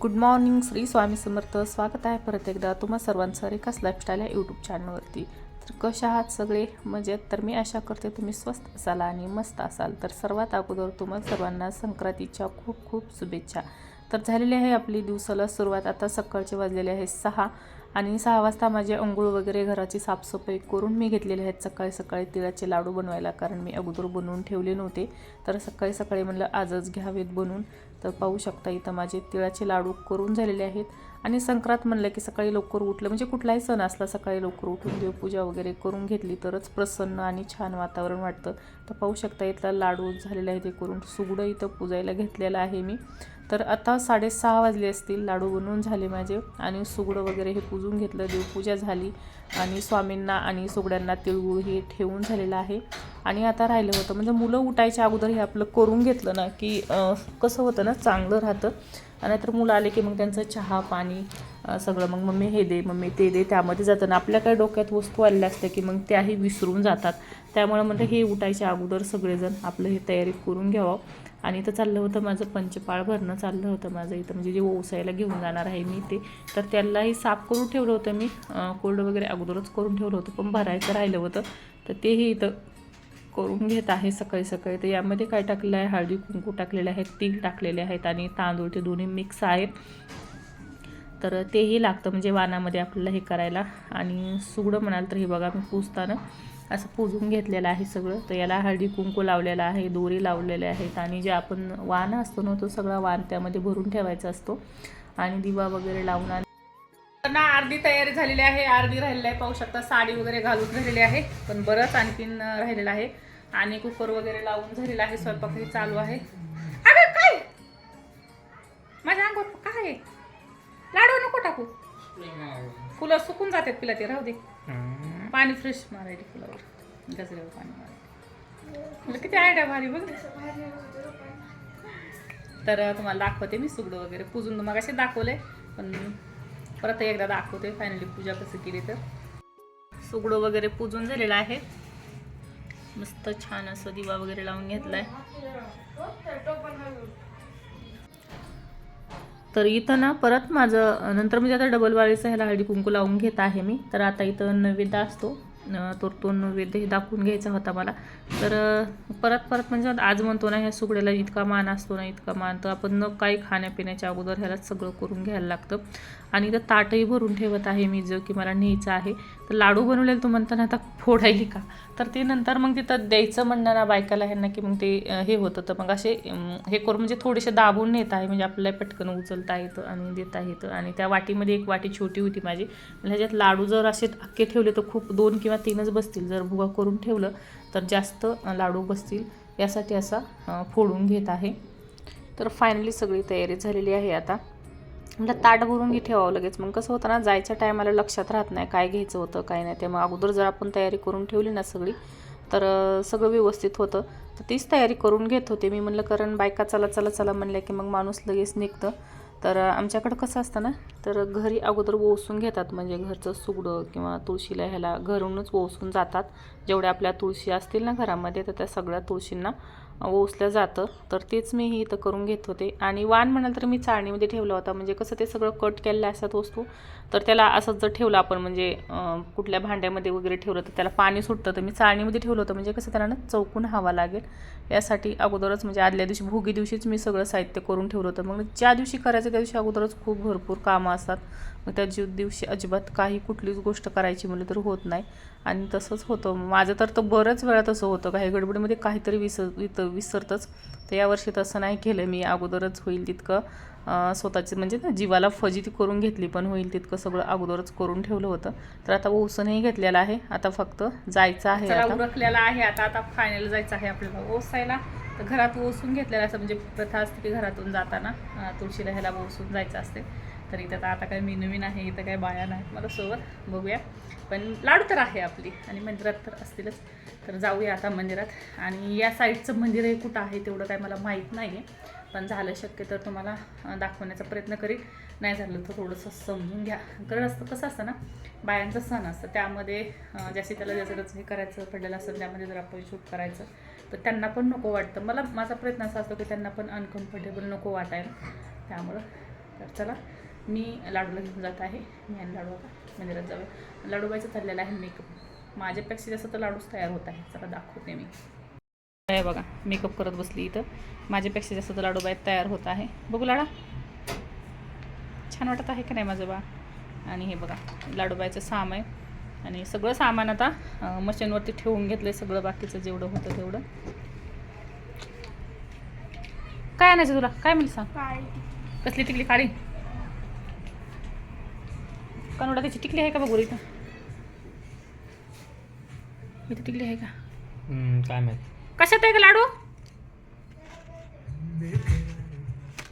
Good morning Shri Swami Samarth. स्वागत आहे परत एकदा तुम्हा सर्वांचं रेखास लाईफस्टाईल या यूट्यूब चॅनलवरती तर कशा आहात सगळे? मजेत? तर मी आशा करते तुम्ही स्वस्त असाल आणि मस्त असाल. तर सर्वात अगोदर तुम्हा सर्वांना संक्रांतीच्या खूप खूप शुभेच्छा. तर झालेली आहे आपली दिवसाला सुरुवात. आता सकाळचे वाजलेले आहे सहा. आणि सहा वाजता माझे अंघोळ वगैरे घराची साफसफाई करून मी घेतलेले आहेत. सकाळी सकाळी तिळाचे लाडू बनवायला कारण मी अगोदर बनवून ठेवले नव्हते. तर सकाळी सकाळी म्हणलं आजच घ्यावेत बनवून. तर पाहू शकता इथं माझे तिळाचे लाडू करून झालेले आहेत. आणि संक्रांत म्हणलं की सकाळी लवकर उठलं म्हणजे कुठलाही सण असला सकाळी लवकर उठून देवपूजा वगैरे करून घेतली तरच प्रसन्न आणि छान वातावरण वाटतं. तर पाहू शकता इथला लाडू झालेला आहे ते करून सुगडं इथं पूजायला घेतलेलं आहे मी. तर आता साडेसहा वाजले असतील लाडू बनवून झाले माझे आणि सुगडं वगैरे हे पूजून घेतलं देवपूजा झाली आणि स्वामींना आणि सुगड्यांना तिळगुळ हे ठेवून झालेलं आहे. आणि आता राहिलं होतं म्हणजे मुलं उठायच्या अगोदर हे आपलं करून घेतलं ना की कसं होतं ना चांगलं राहतं. आणि तर मुलं आले की मग त्यांचं चहा पाणी सगळं. मग मम्मी हे दे मम्मी ते दे त्यामध्ये जातं. ना आपल्या काय डोक्यात वस्तू आलेल्या असते की मग त्याही विसरून जातात. त्यामुळे म्हणजे हे उठायच्या अगोदर सगळेजण आपलं हे तयारी करून घ्यावं. आणि इथं चाललं होतं माझं पंचपाळ भरणं चाललं होतं माझं इथं. म्हणजे जे ओसायला घेऊन जाणार आहे मी ते. तर त्यालाही साफ करून ठेवलं होतं मी. कोल्ड वगैरे अगोदरच करून ठेवलं होतं पण भरायचं राहिलं होतं. तर तेही इथं करून घेत आहे सकाळी सकाळी. तर यामध्ये काय टाकलेलं आहे? हळदी कुंकू टाकलेले आहेत तीळ टाकलेले आहेत आणि तांदूळ ते दोन्ही मिक्स आहेत तर तेही लागतं. म्हणजे वानामध्ये आपल्याला हे करायला. आणि सुगडं म्हणाल तर हे बघा मी पुसताना असं पुजून घेतलेलं आहे सगळं. तर याला हळदी कुंकू लावलेला आहे दोरी लावलेले आहेत आणि जे आपण वाण असतो ना तो सगळा वाण त्यामध्ये भरून ठेवायचा असतो. आणि दिवा वगैरे लावून ना अर्धी तयारी झालेली आहे. अर्धी राहिलेली आहे पाहू शकता साडी वगैरे घालून झालेली आहे. पण बरंच आणखीन राहिलेलं आहे. आणि कुकर वगैरे लावून झालेला आहे स्वयंपाकही चालू आहे. अगं काय? माझ्या अंगावर काय? लाडू नको टाकू. फुलं सुकून जातात पिला ते राहू दे. पाणी फ्रेश मारायचे फुलावर गजऱ्यावर पाणी मारायचे मला किती आयडिया भारी बघ. तर तुम्हाला दाखवते मी सुगडं वगैरे. पूजून तुम्हाला कसे दाखवले पण परत एकदा दाखवते. फायनली पूजा कसं केली तर. सुगडं वगैरे पूजून झालेलं आहे. मस्त छान असं दिवा वगैरे लावून घेतलाय. तर इथं ना परत माझं नंतर म्हणजे आता डबल वाळीचं ह्याला हळदी कुंकू लावून घेत आहे मी. तर आता इथं नैवेद्य असतो. तर तो नैवेद्य हे दाखवून घ्यायचा होता मला. तर परत परत म्हणजे आज म्हणतो ना ह्या सुगड्याला इतका मान असतो ना इतका मान. तर आपण न काही खाण्यापिण्याच्या अगोदर ह्याला सगळं करून घ्यायला लागतं. आणि इथं ताटही भरून ठेवत आहे मी जो की मला न्यायचं आहे. तर लाडू बनवलेलं तो म्हणताना आता फोडायली का? तर ते नंतर मग तिथं द्यायचं म्हणणं ना बायकाला ह्यांना की मग ते हे होतं. तर मग असे हे करून म्हणजे थोडेसे दाबून नेत आहे. म्हणजे आपल्याला पटकन उचलता येतं आणि देता येतं. आणि त्या वाटीमध्ये एक वाटी छोटी होती माझी. ह्याच्यात लाडू जर असे अख्खे ठेवले तर खूप दोन किंवा तीनच बसतील. जर भुगा करून ठेवलं तर जास्त लाडू बसतील. यासाठी असा फोडून घेत आहे. तर फायनली सगळी तयारी झालेली आहे आता. म्हटलं ताट भरून घे ठेवावं लगेच. मग कसं होतं ना जायच्या टायमाला लक्षात राहत नाही काय घ्यायचं होतं काय नाही. ते मग अगोदर जर आपण तयारी करून ठेवली ना सगळी तर सगळं व्यवस्थित होतं. तर तीच तयारी करून घेत होते मी. म्हणलं कारण बायका चला चला चला म्हणल्या की मग माणूस लगेच निघतं. तर आमच्याकडं कसं असतं ना तर घरी अगोदर ओसून घेतात. म्हणजे घरचं सुगडं किंवा तुळशीला ह्याला घरूनच ओसून जातात. जेवढ्या आपल्या तुळशी असतील ना घरामध्ये तर त्या सगळ्या तुळशींना ओसलं जातं. तर तेच मी इथं करून घेत होते. आणि वाण म्हणाल तर मी चाळणीमध्ये ठेवला होता. म्हणजे कसं ते सगळं कट केलेलं असतात वस्तू. तर त्याला असंच जर ठेवलं आपण म्हणजे कुठल्या भांड्यामध्ये वगैरे ठेवलं तर त्याला पाणी सुटतं. तर मी चाळणीमध्ये ठेवलं होतं. म्हणजे कसं त्याला ना चौकून हवा लागेल. यासाठी अगोदरच म्हणजे आदल्या दिवशी भोगी दिवशीच मी सगळं साहित्य करून ठेवलं होतं. मग ज्या दिवशी करायचं त्या दिवशी अगोदरच खूप भरपूर कामं असतात. मग त्या जीव दिवशी अजिबात काही कुठलीच गोष्ट करायची म्हणलं तर होत नाही. आणि तसंच होतं. माझं तर तर बऱ्याच वेळा तसं होतं. काही गडबडीमध्ये काहीतरी विसर वित विसरतंच. तर यावर्षी तसं नाही केलं मी. अगोदरच होईल तितकं. स्वतःची म्हणजे ना जीवाला फजिती करून घेतली पण होईल तितकं सगळं अगोदरच करून ठेवलं होतं. तर आता ओसनही घेतलेलं आहे. आता फक्त जायचं आहे आता. उरकलेला आहे. आता आता फायनल जायचं आहे आपल्याला ओसायला. तर घरात ओसून घेतलेलं असं म्हणजे प्रथा असते की घरातून जाताना अं, तुळशीला ह्याला ओसून जायचं असते. तर इथं तर आता काय मी नवीन आहे इथं काय बाया नाही. मला सोबत बघूया. पण लाडू तर आहे आपली आणि मंदिरात तर असतीलच. तर जाऊया आता मंदिरात. आणि या साईडचं मंदिर हे कुठं आहे तेवढं काय मला माहीत नाही आहे पण झालं शक्य तर तुम्हाला दाखवण्याचा प्रयत्न करीन. नाही झालं तर थोडंसं समजून घ्या. कारण असतं कसं असतं ना बायांचं सण असतं. त्यामध्ये ज्याशी त्याला ज्याचं हे करायचं पडलेलं असतं त्यामध्ये जर आपण शूट करायचं तर त्यांना पण नको वाटतं. मला माझा प्रयत्न असा असतो की त्यांना पण अनकम्फर्टेबल नको वाटायला. त्यामुळं तर चला. मी लाडूला घेऊन जात आहे. मी आणि लाडू आता मंदिरात जाऊया. लाडूबाईचं चाललेलं आहे मेकअप माझ्यापेक्षा जास्त तर लाडूच तयार होत आहे. चला दाखवते मी. आहे बघा मेकअप करत बसली इथं. माझ्यापेक्षा जास्त तर लाडूबाई तयार होत आहे. बघू लाडा. छान वाटत आहे का नाही माझं बा? आणि हे बघा लाडूबाईचं साम आहे. आणि सगळं सामान आता मशीनवरती ठेवून घेतलं सगळं बाकीचं जेवढं होतं तेवढं. काय आणायचं तुला? काय म्हणलं सांग? कसली टिकली काळी? कनोडा त्याची टिकली आहे का बघू इथं? इथं टिकली आहे का? काय माहीत. कशात आहे का लाडू?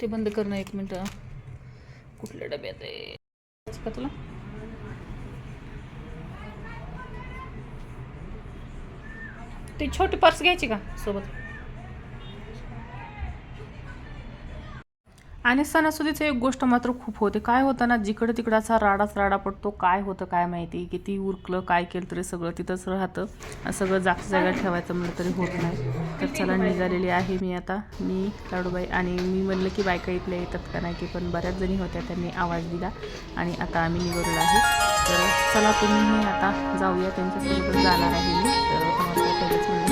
ते बंद करणं एक मिनटं. कुठल्या डब्यात आहे? का तुला? ती छोटी पर्स घ्यायची का सोबत? आणि सणासुदीचं एक गोष्ट मात्र खूप होते. काय होतं ना जिकडं तिकडं असा राडाच राडा पडतो काय होतं काय माहिती? किती उरकलं काय केलं तरी सगळं तिथंच राहतं. सगळं जागच्या जागा ठेवायचं म्हणलं तरी होत नाही. तर चला निघालेली आहे मी आता. मी लाडूबाई आणि मी म्हणलं की बायका इथल्या येतात का नाही की पण बऱ्याच जणी होत्या त्यांनी आवाज दिला. आणि आता आम्ही निघालेलो आहे. तर चला तुम्ही आता जाऊया. त्यांच्यासोबत जाणार आहे मी. तर तुम्हाला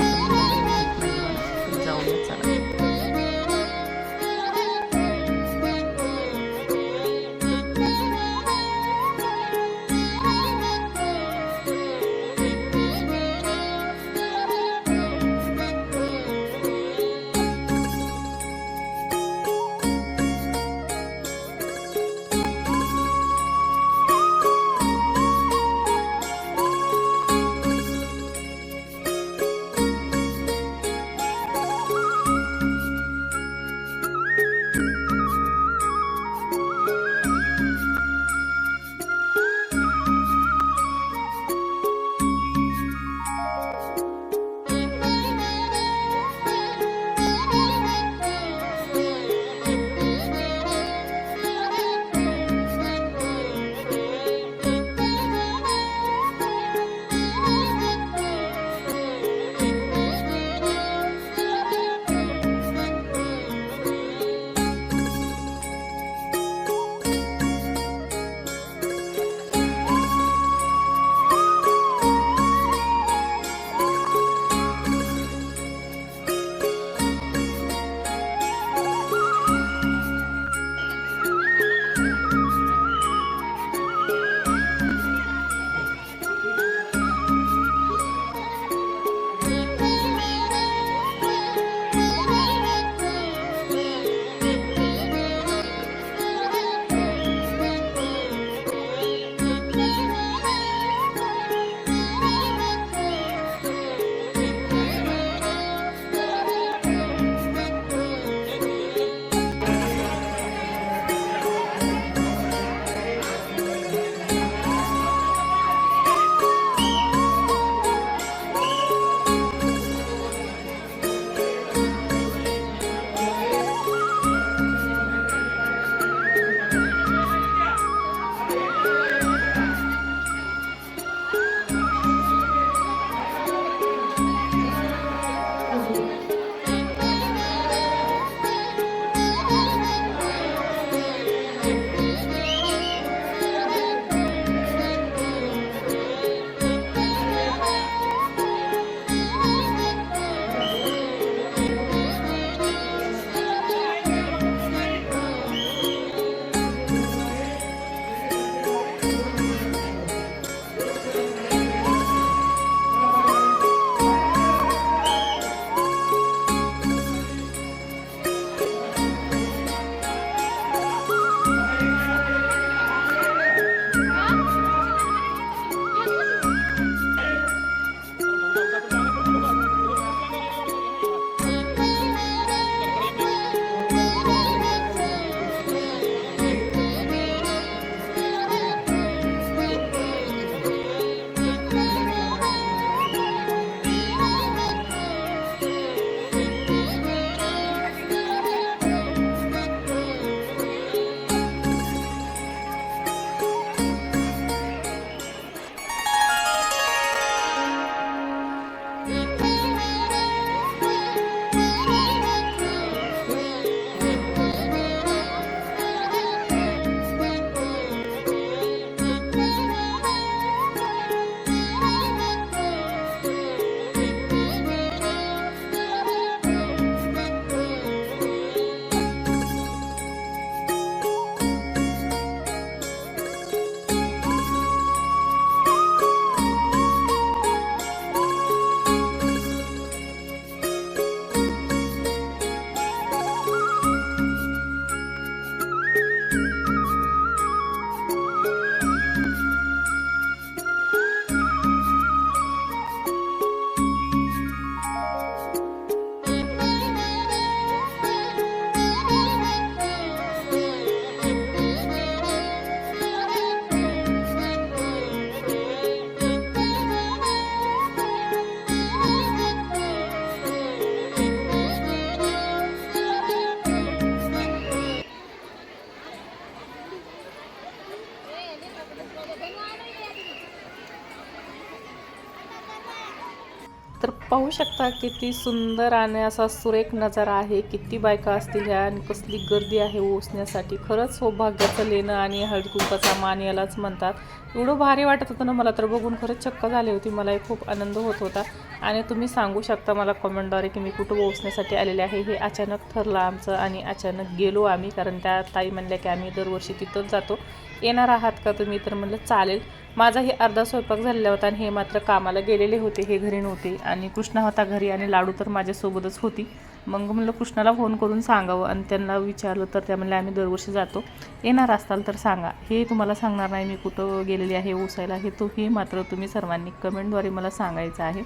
तर पाहू शकता किती सुंदर आणि असा सुरेख नजारा आहे. किती बायका असतील ह्या आणि कसली गर्दी आहे ओसण्यासाठी. खरंच सौभाग्याचं लेणं आणि हळदकुंकाचा मान यालाच म्हणतात. एवढं भारी वाटत होतं ना मला तर बघून खरंच चक्क झाली होती. मलाही खूप आनंद होत होता. आणि तुम्ही सांगू शकता मला कमेंटद्वारे की मी कुठं पोहोचण्यासाठी आलेले आहे. हे अचानक ठरलं आमचं आणि अचानक गेलो आम्ही कारण त्या ताई म्हणल्या की आम्ही दरवर्षी तिथंच जातो. येणार आहात का तुम्ही? तर म्हणलं चालेल. माझाही अर्धा स्वयंपाक झालेला होता आणि हे मात्र कामाला गेलेले होते हे घरी नव्हते. आणि कृष्णा होता घरी आणि लाडू तर माझ्यासोबतच होती. मग म्हणलं कृष्णाला फोन करून सांगावं आणि त्यांना विचारलं तर त्या म्हणल्या आम्ही दरवर्षी जातो. येणार असताल तर सांगा. हे तुम्हाला सांगणार नाही मी कुठं गेलेली आहे ओसायला. हे तो हे मात्र तुम्ही सर्वांनी कमेंटद्वारे मला सांगायचं आहे.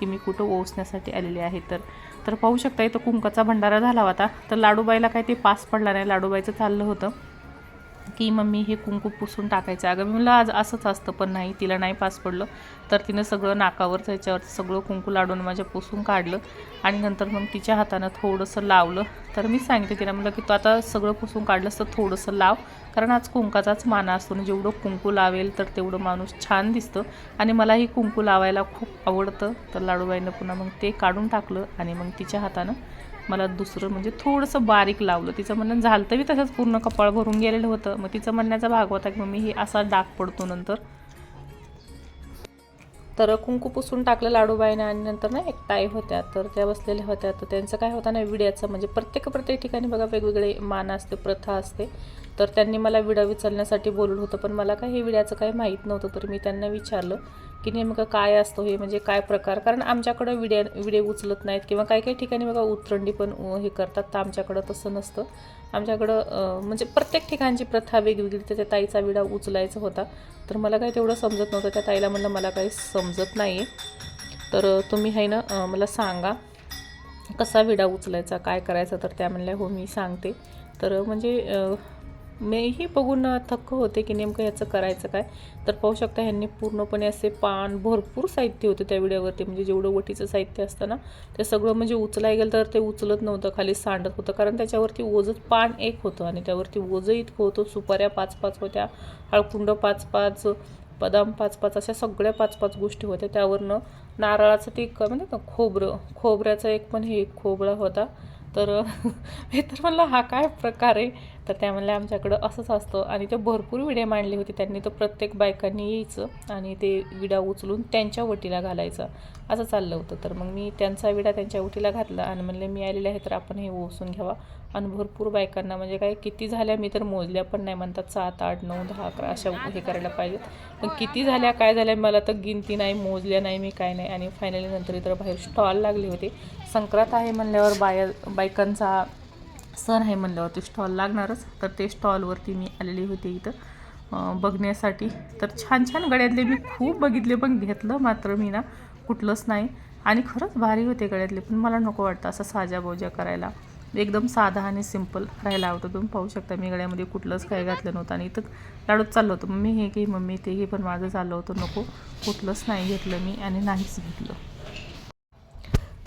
की मी कुठं ओसण्यासाठी आलेले आहे तर. तर पाहू शकता इथं कुंकाचा भंडारा झाला होता. तर लाडूबाईला काय ते पास पडला नाही. लाडूबाईचं चाललं होतं. की मम्मी हे कुंकू पुसून टाकायचं. अगं मी म्हणलं आज असंच असतं पण नाही तिला नाही पास पडलं. तर तिनं सगळं नाकावर त्याच्यावर सगळं कुंकू लाडून माझ्या पुसून काढलं आणि नंतर मग तिच्या हातानं थोडंसं लावलं. तर मी सांगितलं तिला म्हणलं की तू आता सगळं पुसून काढलंस तर थोडंसं लाव कारण आज कुंकाचाच माना असतो आणि जेवढं कुंकू लावेल तर तेवढं माणूस छान दिसतं आणि मलाही कुंकू लावायला खूप आवडतं. तर लाडूबाईनं पुन्हा मग ते काढून टाकलं आणि मग तिच्या हातानं मला दुसरं म्हणजे थोडंसं बारीक लावलं. तिचं म्हणणं झालं तर तसंच पूर्ण कपाळ भरून गेलेलं होतं. मग तिचं म्हणण्याचा भाग होता की मम्मी हे असा डाग पडतो नंतर. तर कुंकू पुसून टाकलं लाडूबाईने आणि नंतर ना एक ताई होत्या. तर त्या बसलेल्या होत्या. तर त्यांचं काय होतं ना विड्याचं म्हणजे प्रत्येक प्रत्येक ठिकाणी बघा वेगवेगळे मान असते प्रथा असते. तर त्यांनी मला विडा विचारण्यासाठी बोलवलं होतं. पण मला काय हे विड्याचं काही माहीत नव्हतं तर मी त्यांना विचारलं. की नेमकं काय असतो हे म्हणजे काय प्रकार? कारण आमच्याकडं विड्या विडे उचलत नाहीत किंवा काही काही ठिकाणी बघा उतरंडी पण हे करतात. तर आमच्याकडं तसं नसतं. आमच्याकडं म्हणजे प्रत्येक ठिकाणची प्रथा वेगवेगळी. तर त्या ताईचा विडा उचलायचा होता. तर मला काही तेवढं समजत नव्हतं. त्या ताईला म्हणलं मला काही समजत नाही आहे तर तुम्ही आहे ना मला सांगा. कसा विडा उचलायचा काय करायचा? तर त्या म्हणल्या हो मी सांगते. तर म्हणजे मीही बघून थक्क होते की नेमकं ह्याचं करायचं काय? तर पाहू शकता ह्यांनी पूर्णपणे असे पान भरपूर साहित्य होते त्या व्हिडिओवरती म्हणजे जेवढं वटीचं साहित्य असतं ना ते सगळं म्हणजे उचलाय गेलं तर ते उचलत नव्हतं खाली सांडत होतं. कारण त्याच्यावरती ओझत पान एक होतं आणि त्यावरती ओझं इतकं होतं. सुपाऱ्या पाच पाच होत्या हळकुंड पाच पाच बदाम पाच पाच अशा सगळ्या पाच पाच गोष्टी होत्या. त्यावरनं नारळाचं ते म्हणजे म्हणतात ना खोबरं. खोबऱ्याचा एक पण हे एक खोबरा होता. तर हे तर म्हणलं हा काय प्रकार आहे? तर त्या म्हणल्या आमच्याकडं असंच असतं. आणि ते भरपूर विड्या मांडली होती त्यांनी. तर प्रत्येक बायकांनी यायचं आणि ते विडा उचलून त्यांच्या वटीला घालायचा. असं चाललं होतं. तर मग मी त्यांचा विडा त्यांच्या वटीला घातला आणि म्हणले मी आलेले आहे तर आपण हे ओसून घ्यावा. आणि भरपूर बायकांना म्हणजे काय किती झाल्या मी तर मोजल्या पण नाही. म्हणतात सात आठ नऊ दहा अकरा अशा हे करायला पाहिजेत. पण किती झाल्या काय झाल्या मला तर गिनती नाही मोजल्या नाही मी काय नाही. आणि फायनली नंतर इतर बाहेर स्टॉल लागले होते. संक्रांत आहे म्हणल्यावर बाया बायकांचा सण आहे म्हणल्यावरती स्टॉल लागणारच. तर ते स्टॉलवरती मी आलेली होते इथं. बघण्यासाठी. तर छान छान गळ्यातले मी खूप बघितले पण घेतलं मात्र मी ना कुठलंच नाही. आणि खरंच भारी होते गळ्यातले पण मला नको वाटतं असं साजा बोजा करायला. एकदम साधा आणि सिंपल राहायला आवडतं. तुम्ही पाहू शकता मी गळ्यामध्ये कुठलंच काही घातलं नव्हतं आणि इथं लाडूत चाललं होतं. मम्मी हे घे मम्मी ते घे पण माझं चाललं होतं नको. कुठलंच नाही घेतलं मी आणि नाहीच घेतलं.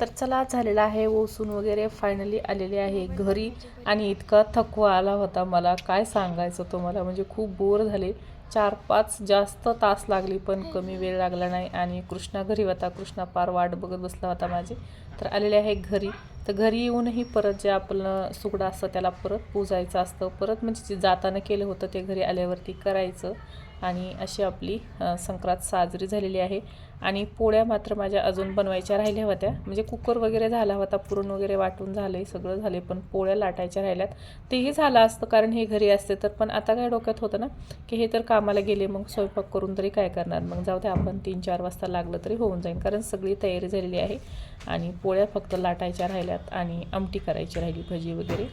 तर चला झालेला आहे ओसून वगैरे फायनली आलेले आहे घरी. आणि इतका थकवा आला होता मला. काय सांगायचं तुम्हाला? म्हणजे खूप बोर झाले. चार पाच जास्त तास लागली पण कमी वेळ लागला नाही. आणि कृष्णा घरी होता. कृष्णा पार वाट बघत बसला होता माझी. तर आलेले आहे घरी. तर घरी येऊनही परत जे आपलं सुगडं असतं त्याला परत पूजायचं असतं. परत म्हणजे जे जाताना केलं होतं ते घरी आल्यावरती करायचं. आणि अशी आपली संक्रांत साजरी झालेली आहे. आणि पोळ्या मात्र माझ्या अजून बनवायच्या राहिल्या होत्या. म्हणजे कुकर वगैरे झाला होता पुरण वगैरे वाटून झाले सगळं झाले पण पोळ्या लाटायच्या राहिल्यात. तेही झालं असतं कारण हे घरी असते तर. पण आता काय डोक्यात होतं ना की हे तर कामाला गेले मग स्वयंपाक करून तरी काय करणार? मग जाऊ दे आपण तीन चार वाजता लागलं तरी होऊन जाईल कारण सगळी तयारी झालेली आहे. आणि पोळ्या फक्त लाटायच्या राहिल्यात आणि आमटी करायची राहिली भजी वगैरे.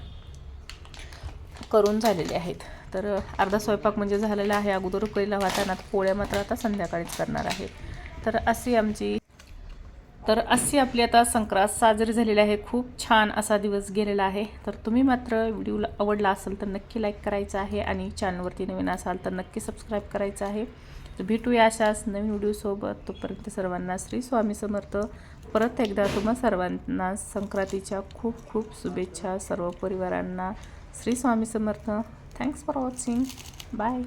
करून झालेले आहेत. तर अर्धा स्वयंपाक म्हणजे झालेला आहे. अगोदर उकळीला वाटाणा पोळ्या मात्र आता संध्याकाळीच करणार आहे. तर अशी आमची तर अशी आपली आता संक्रांत साजरी झालेली आहे. खूप छान असा दिवस गेलेला आहे. तर तुम्ही मात्र व्हिडिओला आवडला असेल तर नक्की लाईक करायचं आहे आणि चॅनलवरती नवीन असाल तर नक्की सबस्क्राईब करायचं आहे. तर भेटूया अशाच नवीन व्हिडिओसोबत तोपर्यंत सर्वांना श्री स्वामी समर्थ. परत एकदा तुम्हा सर्वांना संक्रांतीच्या खूप खूप शुभेच्छा. सर्व परिवारांना Shri Swami Samarth. Thanks for watching bye